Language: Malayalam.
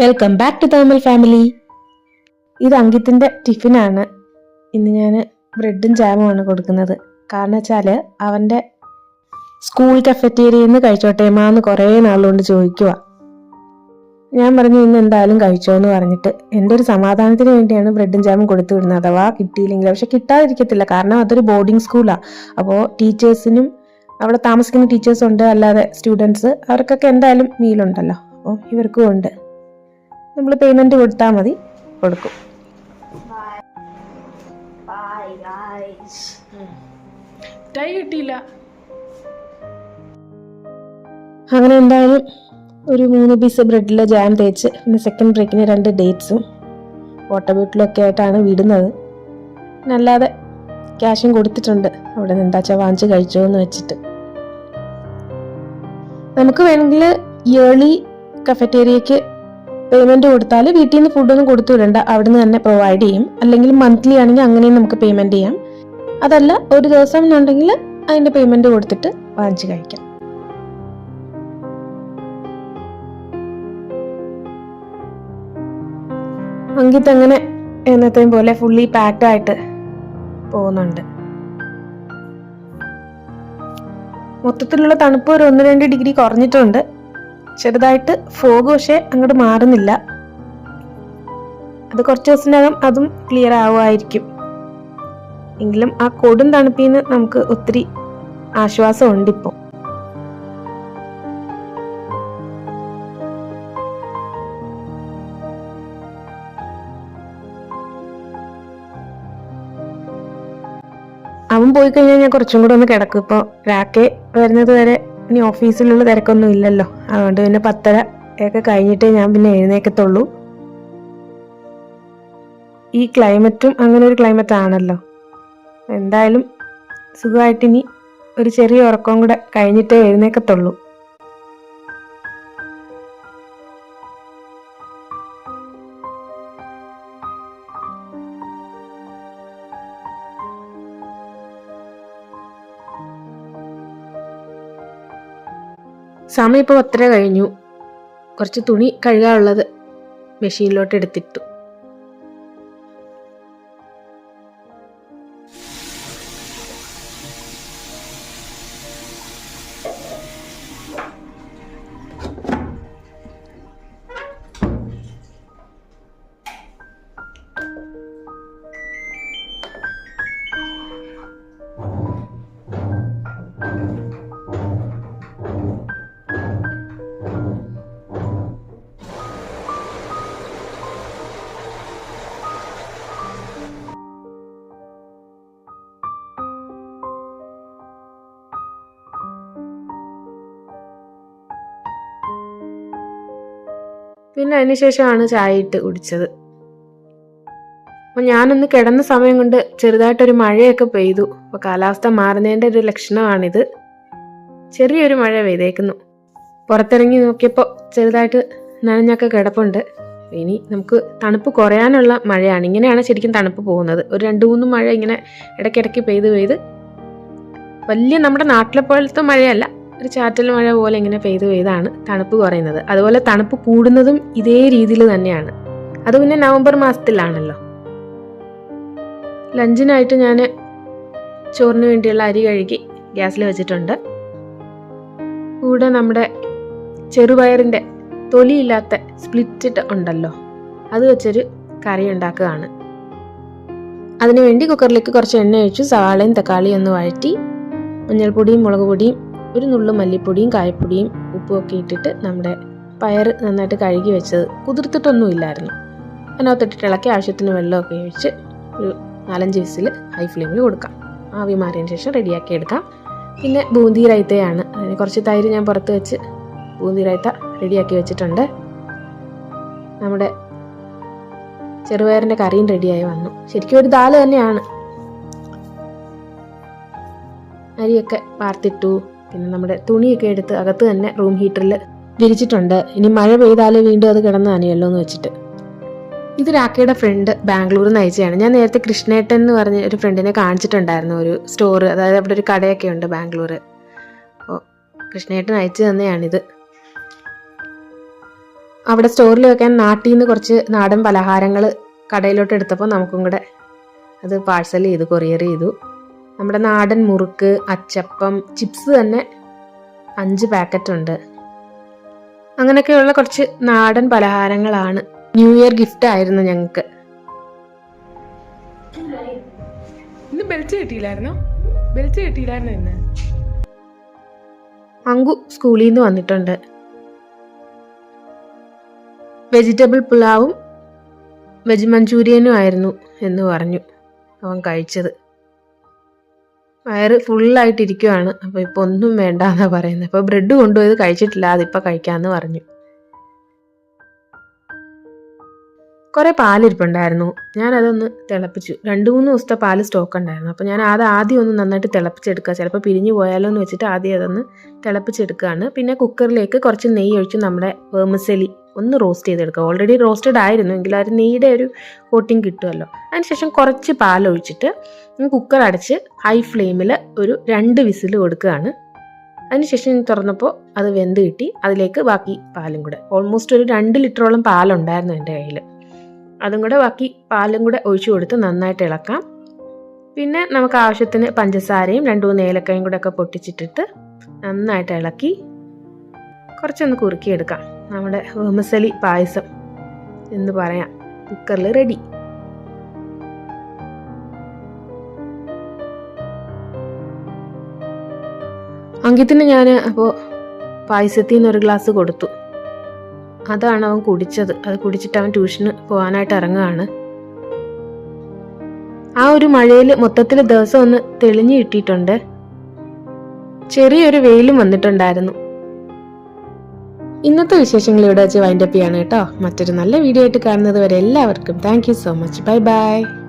വെൽക്കം ബാക്ക് ടു തേമൽ ഫാമിലി ഇത് അങ്കിത്തിന്റെ ടിഫിനാണ് ഇന്ന് ഞാൻ ബ്രെഡും ജാമുമാണ് കൊടുക്കുന്നത്. കാരണം വെച്ചാൽ അവന്റെ സ്കൂൾ കഫറ്റേരിയയിൽ നിന്ന് കഴിച്ചോട്ടേമാ എന്ന് കുറേ നാളുകൊണ്ട് ചോദിക്കുക ഞാൻ പറഞ്ഞു ഇന്ന് എന്തായാലും കഴിച്ചോ എന്ന് പറഞ്ഞിട്ട് എന്റെ ഒരു സമാധാനത്തിന് വേണ്ടിയാണ് ബ്രെഡും ജാമും കൊടുത്തു വിടുന്നത്. അഥവാ കിട്ടിയില്ലെങ്കിൽ പക്ഷെ കിട്ടാതിരിക്കത്തില്ല. കാരണം അതൊരു ബോർഡിംഗ് സ്കൂളാണ് അപ്പോൾ ടീച്ചേഴ്സിനും അവിടെ താമസിക്കുന്ന ടീച്ചേഴ്സ് ഉണ്ട്. അല്ലാതെ സ്റ്റുഡൻസ് അവർക്കൊക്കെ എന്തായാലും മീലുണ്ടല്ലോ അപ്പോൾ ഇവർക്കും ഉണ്ട്. നമ്മൾ പേയ്മെന്റ് കൊടുത്താൽ മതി. കൊടുക്കും. ടൈ കിട്ടിയില്ല. അങ്ങനെ എന്തായാലും ഒരു മൂന്ന് പീസ് ബ്രെഡിൽ ജാം തേച്ച് പിന്നെ സെക്കൻഡ് ബ്രേക്കിന് രണ്ട് ഡേറ്റ്സും വാട്ടർ ബോട്ടിലൊക്കെ ആയിട്ടാണ് വിടുന്നത്. അല്ലാതെ ക്യാഷും കൊടുത്തിട്ടുണ്ട്. അവിടെ നിന്ന് എന്താച്ചാ വാങ്ങിച്ച് കഴിച്ചോ എന്ന് വെച്ചിട്ട്. നമുക്ക് വേണമെങ്കിൽ ഇയർലി കഫറ്റേരിയക്ക് പേയ്മെന്റ് കൊടുത്താൽ വീട്ടിൽ നിന്ന് ഫുഡൊന്നും കൊടുത്തു വിടണ്ട. അവിടെ തന്നെ പ്രൊവൈഡ് ചെയ്യും. അല്ലെങ്കിൽ മന്ത്ലി ആണെങ്കിൽ അങ്ങനെയും നമുക്ക് പേയ്മെന്റ് ചെയ്യാം. അതല്ല ഒരു ദിവസം എന്നുണ്ടെങ്കിൽ അതിന്റെ പേയ്മെന്റ് കൊടുത്തിട്ട് വാങ്ങിച്ച് കഴിക്കാം. അങ്കിത്ത് അങ്ങനെ എന്നത്തെയും പോലെ ഫുള്ളി പാക്ഡ് ആയിട്ട് പോകുന്നുണ്ട്. മൊത്തത്തിലുള്ള തണുപ്പ് ഒരു ഒന്ന് രണ്ട് ഡിഗ്രി കുറഞ്ഞിട്ടുണ്ട്. ചെറുതായിട്ട് ഫോഗ് പക്ഷേ അങ്ങോട്ട് മാറുന്നില്ല. അത് കുറച്ച് ദിവസത്തിനകം അതും ക്ലിയർ ആവുമായിരിക്കും. എങ്കിലും ആ കൊടും തണുപ്പിൽ നിന്ന് നമുക്ക് ഒത്തിരി ആശ്വാസമുണ്ട് ഇപ്പോൾ അവൻ പോയി കഴിഞ്ഞാൽ ഞാൻ കുറച്ചും കൂടെ ഒന്ന് കിടക്കും. ഇപ്പോൾ രാക്കെ വരുന്നത് വരെ ഇനി ഓഫീസിലുള്ള തിരക്കൊന്നും ഇല്ലല്ലോ. അതുകൊണ്ട് പിന്നെ പത്തര ഒക്കെ കഴിഞ്ഞിട്ടേ ഞാൻ പിന്നെ എഴുന്നേക്കത്തുള്ളൂ. ഈ ക്ലൈമറ്റും അങ്ങനെ ഒരു ക്ലൈമറ്റ് ആണല്ലോ. എന്തായാലും സുഖമായിട്ട് ഇനി ഒരു ചെറിയ ഉറക്കം കൂടെ കഴിഞ്ഞിട്ടേ എഴുന്നേക്കത്തുള്ളൂ. സമയം ഇപ്പോൾ പത്തര കഴിഞ്ഞു. കുറച്ച് തുണി കഴുകാനുള്ളത് മെഷീനിലോട്ട് എടുത്തിട്ടു പിന്നെ അതിനുശേഷമാണ് ചായ ഇട്ട് കുടിച്ചത്. അപ്പം ഞാനൊന്ന് കിടന്ന സമയം കൊണ്ട് ചെറുതായിട്ടൊരു മഴയൊക്കെ പെയ്തു. അപ്പോൾ കാലാവസ്ഥ മാറുന്നതിന്റെ ഒരു ലക്ഷണമാണിത്. ചെറിയൊരു മഴ പെയ്തേക്കുന്നു. പുറത്തിറങ്ങി നോക്കിയപ്പോൾ ചെറുതായിട്ട് നനഞ്ഞൊക്കെ കിടപ്പുണ്ട്. ഇനി നമുക്ക് തണുപ്പ് കുറയാനുള്ള മഴയാണ്. ഇങ്ങനെയാണ് ശരിക്കും തണുപ്പ് പോകുന്നത്. ഒരു രണ്ട് മൂന്ന് മഴ ഇങ്ങനെ ഇടയ്ക്കിടയ്ക്ക് പെയ്ത് പെയ്ത് വലിയ നമ്മുടെ നാട്ടിലെ പോലത്തെ മഴയല്ല. ഒരു ചാറ്റൽ മഴ പോലെ ഇങ്ങനെ പെയ്ത് പെയ്താണ് തണുപ്പ് കുറയുന്നത്. അതുപോലെ തണുപ്പ് കൂടുന്നതും ഇതേ രീതിയിൽ തന്നെയാണ്. അത് പിന്നെ നവംബർ മാസത്തിലാണല്ലോ. ലഞ്ചിനായിട്ട് ഞാൻ ചോറിന് വേണ്ടിയുള്ള അരി കഴുകി ഗ്യാസിൽ വെച്ചിട്ടുണ്ട്. കൂടെ നമ്മുടെ ചെറുപയറിന്റെ തൊലിയില്ലാത്ത സ്പ്ലിറ്റിട്ട് ഉണ്ടല്ലോ അത് വെച്ചൊരു കറി ഉണ്ടാക്കുകയാണ്. അതിനുവേണ്ടി കുക്കറിലേക്ക് കുറച്ച് എണ്ണ ഒഴിച്ചു സവാളയും തക്കാളിയും ഒന്ന് വഴറ്റി മഞ്ഞൾപ്പൊടിയും മുളക് പൊടിയും ഒരു നുള്ളു മല്ലിപ്പൊടിയും കായപ്പൊടിയും ഉപ്പും ഒക്കെ ഇട്ടിട്ട് നമ്മുടെ പയർ നന്നായിട്ട് കഴുകി വെച്ചത് കുതിർത്തിട്ടൊന്നും ഇല്ലായിരുന്നു. അതിനകത്തിട്ടിട്ട് ഇളക്കി ആവശ്യത്തിന് വെള്ളമൊക്കെ ഒഴിച്ച് ഒരു നാലഞ്ച് വിസിൽ ഹൈ ഫ്ലെയിമിൽ കൊടുക്കാം. ആവി മാറിയതിന് ശേഷം റെഡിയാക്കി എടുക്കാം. പിന്നെ ബൂന്തി റൈത്തയാണ്. അതിന് കുറച്ച് തൈര് ഞാൻ പുറത്ത് വെച്ച് ബൂന്തി റൈത്ത റെഡിയാക്കി വെച്ചിട്ടുണ്ട്. നമ്മുടെ ചെറുപയറിന്റെ കറിയും റെഡിയായി വന്നു. ശരിക്കും ഒരു ദാൽ തന്നെയാണ്. അരിയൊക്കെ വാർത്തിട്ടു. പിന്നെ നമ്മുടെ തുണിയൊക്കെ എടുത്ത് അകത്ത് തന്നെ റൂം ഹീറ്ററിൽ വിരിച്ചിട്ടുണ്ട്. ഇനി മഴ പെയ്താൽ വീണ്ടും അത് കിടന്ന് നനയല്ലോ എന്ന് വെച്ചിട്ട്. ഇത് രാക്കയുടെ ഫ്രണ്ട് ബാംഗ്ലൂരിൽ നിന്ന് അയച്ചതാണ്. ഞാൻ നേരത്തെ കൃഷ്ണേട്ടൻ എന്ന് പറഞ്ഞ ഒരു ഫ്രണ്ടിനെ കാണിച്ചിട്ടുണ്ടായിരുന്നു ഒരു സ്റ്റോർ അതായത് അവിടെ ഒരു കടയൊക്കെ ഉണ്ട് ബാംഗ്ലൂർ അപ്പോൾ കൃഷ്ണേട്ടൻ അയച്ചു തന്നെയാണിത്. അവിടെ സ്റ്റോറിൽ വെക്കാൻ നാട്ടിൽ നിന്ന് കുറച്ച് നാടൻ പലഹാരങ്ങൾ കടയിലോട്ട് എടുത്തപ്പോൾ നമുക്കും കൂടെ അത് പാഴ്സൽ ചെയ്തു കൊറിയർ ചെയ്തു. നമ്മുടെ നാടൻ മുറുക്ക് അച്ചപ്പം ചിപ്സ് തന്നെ അഞ്ച് പാക്കറ്റ് ഉണ്ട്. അങ്ങനെയൊക്കെയുള്ള കുറച്ച് നാടൻ പലഹാരങ്ങളാണ്. ന്യൂ ഇയർ ഗിഫ്റ്റ് ആയിരുന്നു ഞങ്ങൾക്ക്. ഇന്ന് ബെൽറ്റ് കിട്ടിയില്ലായിരുന്നോ? ബെൽറ്റ് കിട്ടിയില്ലായിരുന്നു ഇന്ന്. അങ്കു സ്കൂളിൽ നിന്ന് വന്നിട്ടുണ്ട്. വെജിറ്റബിൾ പുലാവും വെജ് മഞ്ചൂരിയനും ആയിരുന്നു എന്ന് പറഞ്ഞു അവൻ കഴിച്ചത്. വയറ് ഫുള്ളായിട്ടിരിക്കുവാണ്. അപ്പോൾ ഇപ്പോൾ ഒന്നും വേണ്ട എന്നാണ് പറയുന്നത് അപ്പോൾ ബ്രെഡ് കൊണ്ടുപോയത് കഴിച്ചിട്ടില്ല അതിപ്പോൾ കഴിക്കാമെന്ന് പറഞ്ഞു. കുറേ പാലിരിപ്പുണ്ടായിരുന്നു. ഞാനതൊന്ന് തിളപ്പിച്ചു. രണ്ട് മൂന്ന് ദിവസത്തെ പാൽ സ്റ്റോക്ക് ഉണ്ടായിരുന്നു അപ്പോൾ ഞാൻ അത് ആദ്യം ഒന്ന് നന്നായിട്ട് തിളപ്പിച്ചെടുക്കുക. ചിലപ്പോൾ പിരിഞ്ഞു പോയാലോ എന്ന് വെച്ചിട്ട് ആദ്യം അതൊന്ന് തിളപ്പിച്ചെടുക്കുകയാണ്. പിന്നെ കുക്കറിലേക്ക് കുറച്ച് നെയ്യ് ഒഴിച്ച് നമ്മുടെ വേമസലി ഒന്ന് റോസ്റ്റ് ചെയ്തെടുക്കുക. ഓൾറെഡി റോസ്റ്റഡ് ആയിരുന്നു. എങ്കിലും ആ ഒരു ഒരു കോട്ടിങ് കിട്ടുമല്ലോ. അതിനുശേഷം കുറച്ച് പാൽ ഒഴിച്ചിട്ട് കുക്കർ അടച്ച് ഹൈ ഫ്ലെയിമിൽ ഒരു രണ്ട് വിസിൽ കൊടുക്കുകയാണ്. അതിനുശേഷം തുറന്നപ്പോൾ അത് വെന്ത് കിട്ടി. അതിലേക്ക് ബാക്കി പാലും കൂടെ. ഓൾമോസ്റ്റ് ഒരു രണ്ട് ലിറ്ററോളം പാലുണ്ടായിരുന്നു എന്റെ കയ്യിൽ അതും കൂടെ ബാക്കി പാലും കൂടെ ഒഴിച്ചു കൊടുത്ത് നന്നായിട്ട് ഇളക്കാം. പിന്നെ നമുക്ക് ആവശ്യത്തിന് പഞ്ചസാരയും രണ്ട് മൂന്ന് ഏലക്കയും കൂടെ ഒക്കെ പൊട്ടിച്ചിട്ടിട്ട് നന്നായിട്ട് ഇളക്കി കുറച്ചൊന്ന് കുറുക്കിയെടുക്കാം. നമ്മുടെ ഹോമസലി പായസം എന്ന് പറയാം. കുക്കറിൽ റെഡി അങ്കിത്തിന് ഞാൻ അപ്പോൾ പായസത്തിൽ നിന്ന് ഒരു ഗ്ലാസ് കൊടുത്തു. അതാണ് അവൻ കുടിച്ചത്. അത് കുടിച്ചിട്ട് അവൻ ട്യൂഷന് പോകാനായിട്ട് ഇറങ്ങുകയാണ് ആ ഒരു മഴയിൽ മൊത്തത്തിൽ ദിവസം ഒന്ന് തെളിഞ്ഞു കിട്ടിയിട്ടുണ്ട്. ചെറിയൊരു വെയിലും വന്നിട്ടുണ്ടായിരുന്നു. ഇന്നത്തെ വിശേഷങ്ങൾ ഇവിടെ വെച്ച് വൈൻഡപ്പ് ചെയ്യാണ് കേട്ടോ. മറ്റൊരു നല്ല വീഡിയോ ആയിട്ട് കാണുന്നത് വരെ എല്ലാവർക്കും thank so much bye bye